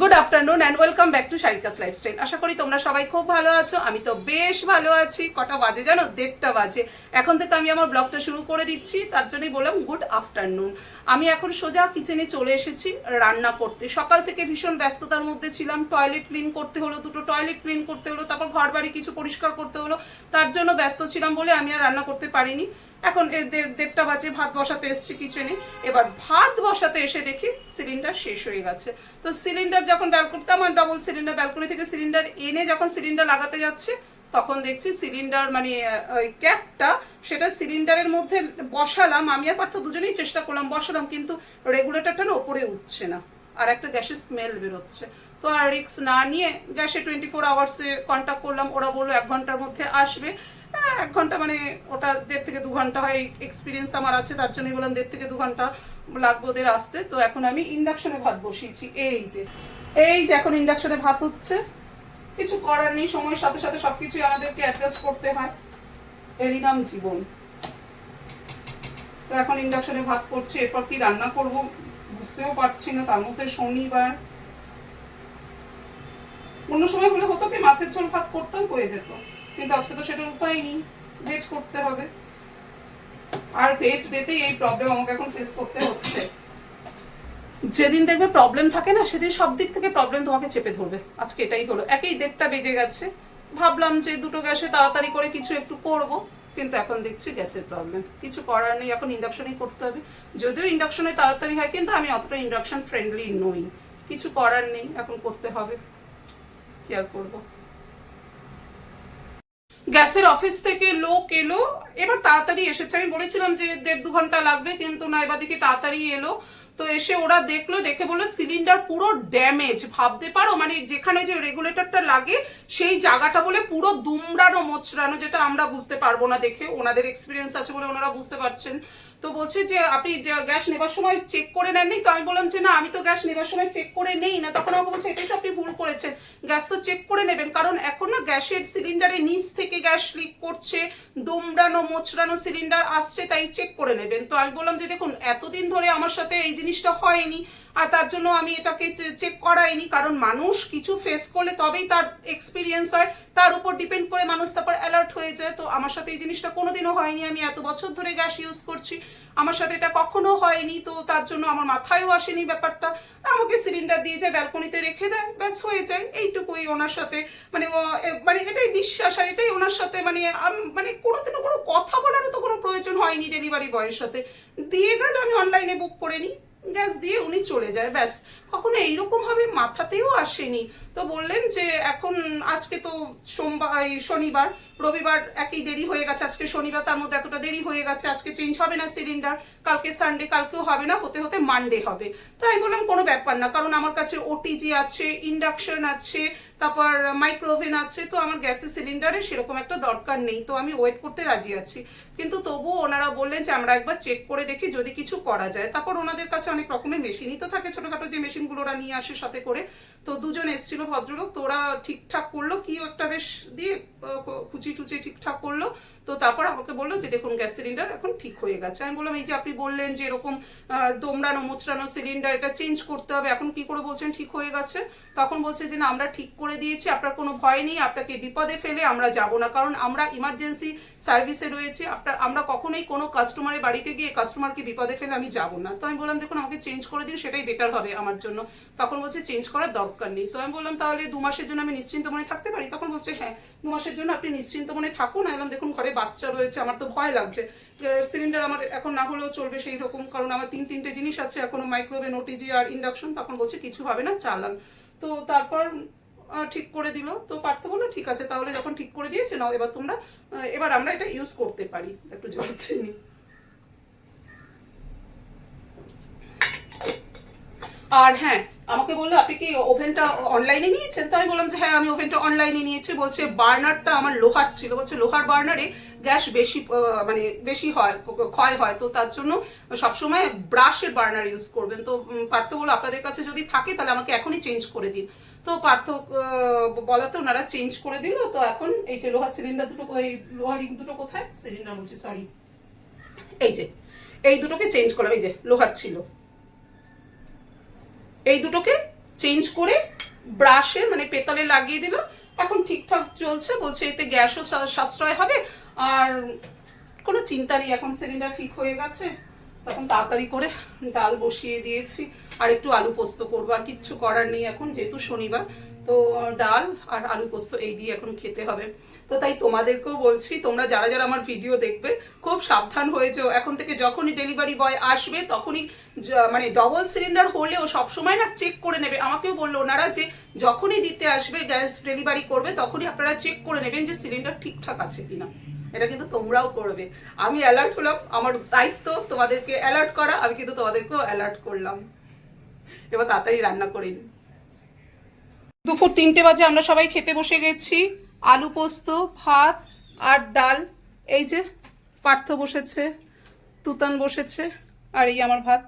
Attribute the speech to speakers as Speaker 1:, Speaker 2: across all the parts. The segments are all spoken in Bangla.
Speaker 1: Good afternoon and welcome back to Sharika's lifestyle আশা করি তোমরা সবাই খুব ভালো আছো। আমি তো বেশ ভালো আছি। কটা বাজে জানো? দেড়টা বাজে। এখন থেকে আমি আমার ব্লগটা শুরু করে দিচ্ছি। তার জন্যই বললাম গুড আফটারনুন আমি এখন সোজা কিচেনে চলে এসেছি রান্না করতে। সকাল থেকে ভীষণ ব্যস্ততার মধ্যে ছিলাম। টয়লেট ক্লিন করতে হলো, দুটো টয়লেট ক্লিন করতে হলো, তারপর ঘর বাড়ি কিছু পরিষ্কার করতে হলো। তার জন্য ব্যস্ত ছিলাম বলে আমি আর রান্না করতে পারিনি। এখন দেড়টা বাজে, ভাত বসাতে এসছি কিচেনে এবার ভাত বসাতে এসে দেখি সিলিন্ডার শেষ হয়ে গেছে। তো সিলিন্ডার যখন ব্যালকনিতে আমার ডবল সিলিন্ডার ব্যালকনি থেকে সিলিন্ডার এনে যখন সিলিন্ডার লাগাতে যাচ্ছে, তখন দেখছি সিলিন্ডার মানে ওই ক্যাপটা সেটা সিলিন্ডারের মধ্যে বসালাম। আমি আর পার্থ দুজনেই চেষ্টা করলাম, বসালাম, কিন্তু রেগুলেটরটা না ওপরে উঠছে না। আর একটা গ্যাসের স্মেল বেরোচ্ছে। তো আর রিক্স না নিয়ে গ্যাসে টোয়েন্টি ফোর আওয়ার্সে কন্ট্যাক্ট করলাম। ওরা বলল এক ঘণ্টার মধ্যে আসবে। এক ঘণ্টা মানে ওটা দেড় থেকে দু ঘণ্টা হয় এক্সপিরিয়েন্স আমার আছে, তার জন্যই বললাম দেড় থেকে দু ঘণ্টা লাগবে ওদের আসতে। তো এখন আমি ইন্ডাকশনে ভাত বসিয়েছি। এই যে এই যে এখন ইন্ডাকশনে ভাত হচ্ছে। কিছু করার নেই, সময়ের সাথে সাথে সবকিছুই আমাদেরকে অ্যাডজাস্ট করতে হয়। এরই নাম জীবন। তো এখন ইন্ডাকশনে ভাত করছি, এরপর কি রান্না করব বুঝতেও পারছি না, তার মধ্যে শনিবার। অন্য সময় হলে হতো কি, মাছের ঝোল ভাত করতাম, হয়ে যেত। কিন্তু আজকে তো সেটার উপায় নেই ভেজ করতে হবে। আর ভেজ পেতেই এই প্রবলেম আমাকে এখন ফেস করতে হচ্ছে। যেদিন দেখবে প্রবলেম থাকে না, সেদিন সব দিক থেকে প্রবলেম তোমাকে চেপে ধরবে। আজকে এটাই হলো। একই দেড়টা বেজে গেছে। ভাবলাম যে দুটো গ্যাসে তাড়াতাড়ি করে কিছু একটু করব, কিন্তু এখন দেখছি গ্যাসের প্রবলেম কিছু করার নেই, এখন ইন্ডাকশনেই করতে হবে। যদিও ইন্ডাকশনে তাড়াতাড়ি হয়, কিন্তু আমি অতটা ইন্ডাকশন ফ্রেন্ডলি নই। কিছু করার নেই, এখন করতে হবে। কি আর করব? গ্যাসের অফিস থেকে লোক এলো। এবার তাড়াতাড়ি এসেছে। আমি বলেছিলাম যে দেড় দু ঘণ্টা লাগবে, কিন্তু না এবার দেখি তাড়াতাড়ি এলো। তো এসে ওরা দেখল, দেখে বলল, সিলিন্ডার পুরো ড্যামেজ ভাবতে পারো মানে যেখানে যে রেগুলেটরটা লাগে, সেই জায়গাটা বলে পুরো দুমড়ানো, মোচড়ানো, যেটা আমরা বুঝতে পারব না দেখে। ওনাদের এক্সপিরিয়েন্স আছে বলে ওনারা বুঝতে পারছেন। তো বলছে যে আপনি গ্যাস নেবার সময় চেক করে নেননি? তো আমি বললাম যে না, আমি তো গ্যাস নেবার সময় চেক করে নেই না। তখন আমাকে বলছে, এটাই তো আপনি ভুল করেছেন। গ্যাস তো চেক করে নেবেন। কারণ এখন না গ্যাসের সিলিন্ডারে নিচ থেকে গ্যাস লিক করছে, দোমড়ানো, মোচড়ানো সিলিন্ডার আসছে, তাই চেক করে নেবেন। তো আমি বললাম যে, দেখুন, এতদিন ধরে আমার সাথে এই জিনিসটা হয়নি। আর তার জন্য আমি এটাকে চেক করাইনি, কারণ মানুষ কিছু ফেস করলে তবেই তার এক্সপিরিয়েন্স হয়। তার উপর ডিপেন্ড করে মানুষ তারপর অ্যালার্ট হয়ে যায়। তো আমার সাথে এই জিনিসটা কোনোদিনও হয়নি। আমি এত বছর ধরে গ্যাস ইউজ করছি। আমার সাথে এটা কখনো হয়নি। তো তার জন্য আমার মাথায়ও আসেনি ব্যাপারটা। আমাকে সিলিন্ডার দিয়ে যায় ব্যালকনিতে রেখে দেয়, ব্যাস হয়ে যায়। এইটুকুই ওনার সাথে। মানে মানে এটাই বিশ্বাস আর এটাই ওনার সাথে। মানে মানে কোনোদিনও কোনো কথা বলারও তো কোনো প্রয়োজন হয়নি ডেলিভারি বয়ের সাথে। দিয়ে গেল, আমি অনলাইনে বুক করে নিই। গ্যাস দিয়ে উনি চলে যায়, ব্যাস। কখনো এইরকম ভাবে মাথাতেও আসেনি। তো বললেন যে, এখন আজকে তো সোমবার শনিবার, রবিবার একই দেরি হয়ে গেছে, আজকে শনিবার তার মধ্যে এতটা দেরি হয়ে গেছে, আজকে চেঞ্জ হবে না সিলিন্ডার কালকে সানডে কালকেও হবে না, হতে হতে মানডে হবে। তাই বললাম, কোনো ব্যাপার না, কারণ আমার কাছে ওটিজি আছে ইন্ডাকশন আছে, তারপর মাইক্রোওভেন আছে, তো আমার গ্যাসের সিলিন্ডারে সেরকম একটা দরকার নেই, তো আমি ওয়েট করতে রাজি আছি। কিন্তু তবুও ওনারা বললেন যে, আমরা একবার চেক করে দেখি, যদি কিছু করা যায়। তারপর ওনাদের কাছে অনেক রকমের মেশিনই তো থাকে ছোটখাটো যে মেশিনগুলো ওরা নিয়ে আসে সাথে করে। তো দুজন এসেছিল ভদ্রলোক, তো ওরা ঠিকঠাক করল কি একটা বেশ দিয়ে কুচি টুচি ঠিকঠাক করল। তো তারপর আমাকে বলল যে দেখুন, গ্যাস সিলিন্ডার এখন ঠিক হয়ে গেছে। আমি বললাম, এই যে আপনি বললেন যে এরকম দোমড়ানো, মোচড়ানো সিলিন্ডার, এটা চেঞ্জ করতে হবে, এখন কি করে বলছেন ঠিক হয়ে গেছে? তখন বলছে যে, না, আমরা ঠিক করে দিয়েছি, আপনার কোনো ভয় নেই, আপনাকে বিপদে ফেলে আমরা যাব না, কারণ আমরা ইমার্জেন্সি সার্ভিসে রয়েছে, আপনার, আমরা কখনোই কোনো কাস্টমারের বাড়িতে গিয়ে কাস্টমারকে বিপদে ফেলে আমি যাব না। তো আমি বললাম, দেখুন, আমাকে চেঞ্জ করে দিন, সেটাই বেটার হবে আমার জন্য। তখন বলছে চেঞ্জ করার দরকার নেই। তো আমি বললাম, তাহলে দু মাসের জন্য আমি নিশ্চিন্ত মনে থাকতে পারি? তখন বলছে হ্যাঁ। দু মাসের জন্য আপনি নিশ্চিন্ত মনে থাকুন। আমি দেখুন, ঘরে বাচ্চা রয়েছে, আমার তো ভয় লাগছে। সিলিন্ডার আমার এখন না হলেও চলবে সেই রকম, কারণ আমার তিন, তিনটে জিনিস আছে, এখনও মাইক্রোওয়েভ ওটিজি আর ইন্ডাকশন তখন বলছে, কিছু হবে না, চালান। তো তারপর ঠিক করে দিল। তো পার্থ বলল, ঠিক আছে, তাহলে যখন ঠিক করে দিয়েছে, নাও এবার তোমরা এবার আমরা এটা ইউজ করতে পারি। একটু জল খেয়ে নিই। আর হ্যাঁ আমাকে বলল, আপনি কি ওভেনটা অনলাইনে নিয়েছেন? তো আমি বললাম যে হ্যাঁ আমি ওভেনটা অনলাইনে নিয়েছি। বলছে, বার্নারটা আমার লোহার ছিল। বলছে, লোহার বার্নারে গ্যাস বেশি মানে বেশি হয়, ক্ষয় হয়। তো তার জন্য সবসময় ব্রাশের বার্নার ইউজ করবেন। তো পার্থ বলল, আপনাদের কাছে যদি থাকে, তাহলে আমাকে এখনই চেঞ্জ করে দিন। তো পার্থ বলাতে ওনারা চেঞ্জ করে দিল। তো এখন এই যে লোহার সিলিন্ডার দুটো, এই লোহার ইক দুটো কোথায়? সিলিন্ডার বলছি সরি এই যে, এই দুটোকে চেঞ্জ করলাম। এই যে, লোহার ছিল। এই দুটোকে চেঞ্জ করে ব্রাশে মানে পেতলে লাগিয়ে দিল। এখন ঠিকঠাক চলছে, বলছে এতে গ্যাসও সাশ্রয় হবে। আর কোনো চিন্তা নেই, এখন সিলিন্ডার ঠিক হয়ে গেছে। তখন তাড়াতাড়ি করে ডাল বসিয়ে দিয়েছি। আর একটু আলু পোস্ত করব, আর কিচ্ছু করার নেই এখন, যেহেতু শনিবার। তো ডাল আর আলু পোস্ত এই দিয়ে এখন খেতে হবে। তো তাই তোমাদেরকেও বলছি, তোমরা যারা যারা আমার ভিডিও দেখবে, খুব সাবধান হয়ে যাও এখন থেকে যখনই ডেলিভারি বয় আসবে, তখনই মানে ডবল সিলিন্ডার হলেও সবসময় না চেক করে নেবে। আমাকেও বলল ওনারা যে, যখনই দিতে আসবে গ্যাস ডেলিভারি করবে, তখনই আপনারা চেক করে নেবেন যে সিলিন্ডার ঠিকঠাক আছে কিনা। এটা কিন্তু তোমরাও করবে। আমি অ্যালার্ট হলাম, আমার দায়িত্ব তোমাদেরকে অ্যালার্ট করা, আমি কিন্তু তোমাদেরকেও অ্যালার্ট করলাম। এবার তাড়াতাড়ি রান্না করে নিই দুপুর তিনটে বাজে আমরা সবাই খেতে বসে গেছি। আলু পোস্ত, ভাত আর ডাল। এই যে পার্থ বসেছে, তুতান বসেছে আর এই আমার ভাত।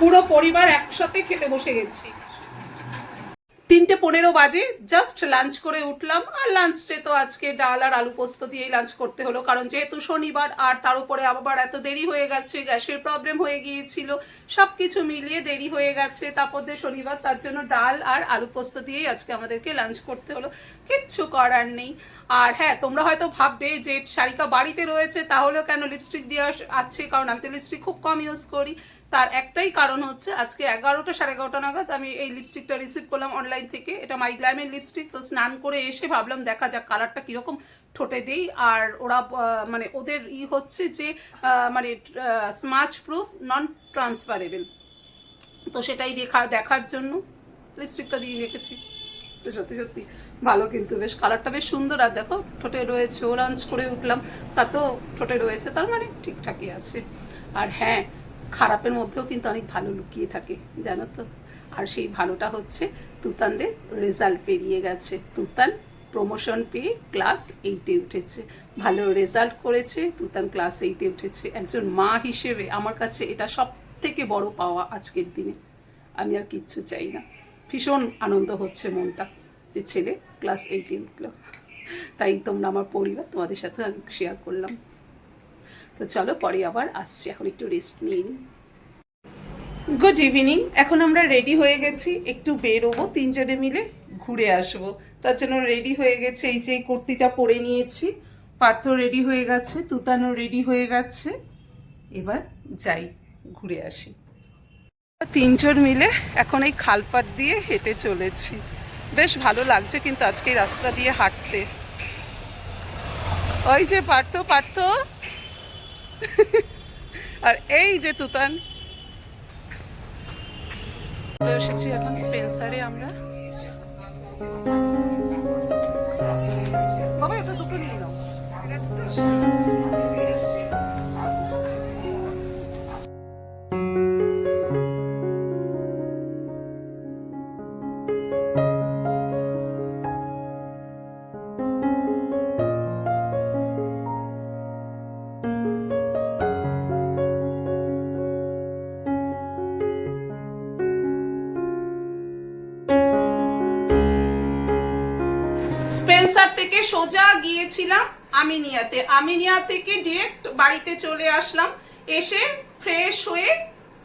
Speaker 1: পুরো পরিবার একসাথে খেতে বসে গেছি। তিনটে পনেরো বাজে জাস্ট লাঞ্চ করে উঠলাম। আর লাঞ্চে তো আজকে ডাল আর আলু পোস্ত দিয়েই লাঞ্চ করতে হলো। কারণ যেহেতু শনিবার, আর তার উপরে আবার এত দেরি হয়ে গেছে, গ্যাসের প্রবলেম হয়ে গিয়েছিল সব কিছু মিলিয়ে দেরি হয়ে গেছে। তারপর দিয়ে শনিবার, তার জন্য ডাল আর আলু পোস্ত দিয়েই আজকে আমাদেরকে লাঞ্চ করতে হলো। কিচ্ছু করার নেই। আর হ্যাঁ তোমরা হয়তো ভাববে যে শারিকা বাড়িতে রয়েছে, তাহলেও কেন লিপস্টিক দিয়ে আছে? কারণ আমি তো লিপস্টিক খুব কম ইউজ করি। তার একটাই কারণ হচ্ছে আজকে এগারোটা সাড়ে এগারোটা নাগাদ আমি এই লিপস্টিকটা রিসিভ করলাম অনলাইন থেকে। এটা মাই গ্ল্যামের লিপস্টিক তো স্নান করে এসে ভাবলাম দেখা যাক কালারটা কীরকম ঠোঁটে দেই। আর ওরা মানে ওদের ই হচ্ছে যে মানে স্মাচ প্রুফ নন ট্রান্সফারেবল তো সেটাই দেখা, দেখার জন্য লিপস্টিকটা দিয়ে রেখেছি। তো সত্যি সত্যি ভালো কিন্তু বেশ কালারটা বেশ সুন্দর। আর দেখো, ঠোঁটে রয়েছে ও লাঞ্চ করে উঠলাম, তাতেও ঠোঁটে রয়েছে, তার মানে ঠিকঠাকই আছে। আর হ্যাঁ খারাপের মধ্যেও কিন্তু অনেক ভালো লুকিয়ে থাকে, জানো তো? আর সেই ভালোটা হচ্ছে তুতানদের রেজাল্ট পেরিয়ে গেছে। তুতান প্রমোশন পেয়ে ক্লাস এইটে উঠেছে। ভালো রেজাল্ট করেছে, তুতান ক্লাস এইটে উঠেছে। একজন মা হিসেবে আমার কাছে এটা সব থেকে বড় পাওয়া আজকের দিনে। আমি আর কিচ্ছু চাই না। ভীষণ আনন্দ হচ্ছে মনটা যে ছেলে ক্লাস এইটে উঠল। তাই তোমরা আমার পরিবার তোমাদের সাথে আমি শেয়ার করলাম। তো চলো পরে আবার আসছি, এখন একটু রেস্ট নিয়ে নিই গুড ইভিনিং এখন আমরা রেডি হয়ে গেছি, একটু বেরোবো, তিনজনে মিলে ঘুরে আসব। তার জন্য রেডি হয়ে গেছে, এই যে কুর্তিটা পরে নিয়েছি পার্থ রেডি হয়ে গেছে তুতানো রেডি হয়ে গেছে। এবার যাই, ঘুরে আসি। তিনজন মিলে এখন এই খালপাট দিয়ে হেঁটে চলেছি। বেশ ভালো লাগছে কিন্তু আজকে রাস্তা দিয়ে হাঁটতে। ওই যে পার্থ পার্থ! আর এই যে তুতান। এসেছি এখন স্পেন্সারে আমরা। বাবা এটা দুটো নিয়ে নাও। স্পেন্সার থেকে সোজা গিয়েছিলাম আমিনিয়াতে। আমিনিয়া থেকে ডিরেক্ট বাড়িতে চলে আসলাম। এসে ফ্রেশ হয়ে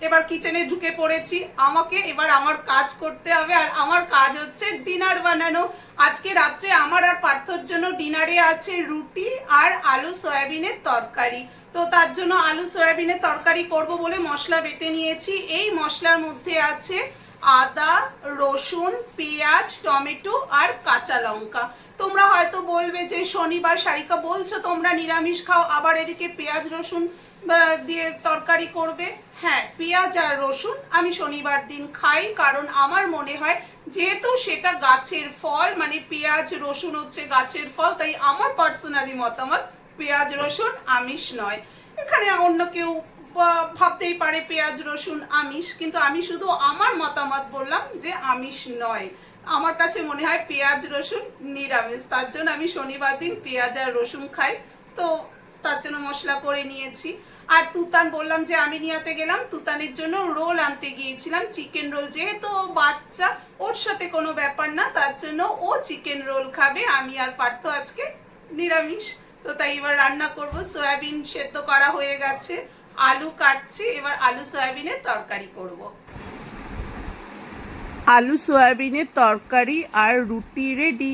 Speaker 1: এবার কিচেনে ঢুকে পড়েছি। আমাকে এবার আমার কাজ করতে হবে আর আমার কাজ হচ্ছে ডিনার বানানো। আজকে রাত্রে আমার আর পার্থর জন্য ডিনারে আছে রুটি আর আলু সয়াবিনের তরকারি। তো তার জন্য আলু সয়াবিনের তরকারি করব বলে মশলা বেটে নিয়েছি। এই মশলার মধ্যে আছে আদা, রসুন, পেঁয়াজ, টমেটো আর কাঁচা লঙ্কা। তোমরা হয়তো বলবে যে, শনিবার শারিকা বলছো তোমরা নিরামিষ খাও, আবার এদিকে পেঁয়াজ, রসুন দিয়ে তরকারি করবে। হ্যাঁ পেঁয়াজ আর রসুন আমি শনিবার দিন খাই, কারণ আমার মনে হয় যেহেতু সেটা গাছের ফল মানে পেঁয়াজ, রসুন হচ্ছে গাছের ফল, তাই আমার পার্সোনালি মতামত পেঁয়াজ, রসুন আমিষ নয়। এখানে অন্য কেউ ভাবতেই পারে পেঁয়াজ, রসুন আমিষ, কিন্তু আমি শুধু আমার মতামত বললাম যে আমিষ নয়। আমার কাছে মনে হয় পেঁয়াজ, রসুন নিরামিষ। তার জন্য আমি শনিবার দিন পেঁয়াজ আর রসুন খাই। তো তার জন্য মশলা করে নিয়েছি। আর তুতান বললাম যে আমি নিয়াতে গেলাম। তুতানের জন্য রোল আনতে গিয়েছিলাম চিকেন রোল যেহেতু বাচ্চা, ওর সাথে কোনো ব্যাপার না। তার জন্য ও চিকেন রোল খাবে। আমি আর পার্থ আজকে নিরামিষ। তো তাই এবার রান্না করব। সয়াবিন সেদ্ধ করা হয়ে গেছে। আলু কাটছি। এবার আলু, সয়াবিনের তরকারি করব। আলু সয়াবিনের তরকারি আর রুটি রেডি